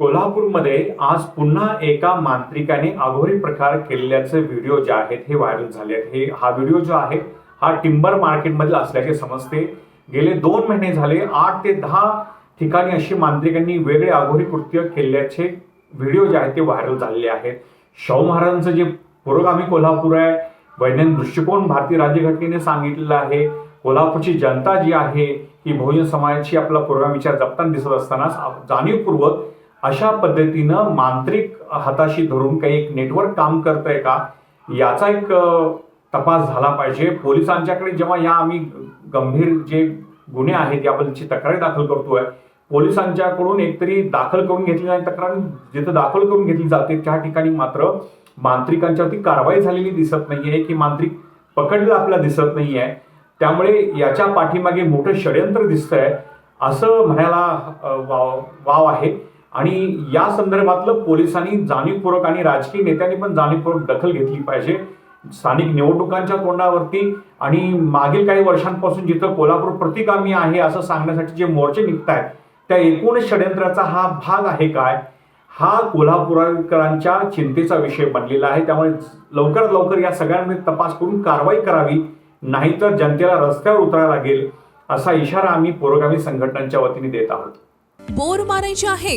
कोल्हापूरमध्ये आज पुन्हा एका मांत्रिकाने अघोरी प्रकार केलेल्याचे व्हिडिओ जे आहेत हे व्हायरल झाले आहेत. हे हा व्हिडिओ जो आहे हा टिंबर मार्केटमधील असल्याचे समजते. गेले दोन महिने झाले आठ ते दहा ठिकाणी अशी मांत्रिकांनी वेगळे अघोरी कृत्य केल्याचे व्हिडिओ जे आहेत ते व्हायरल झालेले आहेत. शाहू महाराजांचं जे पुरोगामी कोल्हापूर आहे वैज्ञानिक दृष्टिकोन भारतीय राज्यघटनेने सांगितलेलं आहे कोल्हापूरची जनता जी आहे ही बहुजन समाजाची आपला पुरोगामी विचार जपताना दिसत असतानाच जाणीवपूर्वक अशा पद्धतीनं मांत्रिक हाताशी धरून काही एक नेटवर्क काम करतंय का? याचा एक तपास झाला पाहिजे. पोलिसांच्याकडे जेव्हा या आम्ही गंभीर जे गुन्हे आहेत याबद्दलची तक्रारी दाखल करतोय पोलिसांच्याकडून एकतरी दाखल करून घेतली नाही तक्रार जिथं दाखल करून घेतली जाते त्या ठिकाणी मात्र मांत्रिकांच्यावरती कारवाई झालेली दिसत नाहीये की मांत्रिक पकडलं आपल्याला दिसत नाहीये. त्यामुळे याच्या पाठीमागे मोठं षडयंत्र दिसतंय. असं म्हणायला वाव वाव आहे. आणि या संदर्भातलं पोलिसांनी जाणीवपूर्वक आणि राजकीय नेत्यांनी पण जाणीवपूर्वक दखल घेतली पाहिजे. स्थानिक निवडणुकांच्या तोंडावरती आणि मागील काही वर्षांपासून जिथं कोल्हापूर प्रतिगामी आहे असं सांगण्यासाठी जे मोर्चे निघत आहेत त्या एकूण षडयंत्राचा हा भाग आहे काय? हा कोल्हापूरकरांच्या चिंतेचा विषय बनलेला आहे. त्यामुळे लवकरात लवकर या सगळ्यांमध्ये तपास करून कारवाई करावी नाहीतर जनतेला रस्त्यावर उतरायला लागेल असा इशारा आम्ही पुरोगामी संघटनांच्या वतीने देत आहोत. बोर मारायचे आहे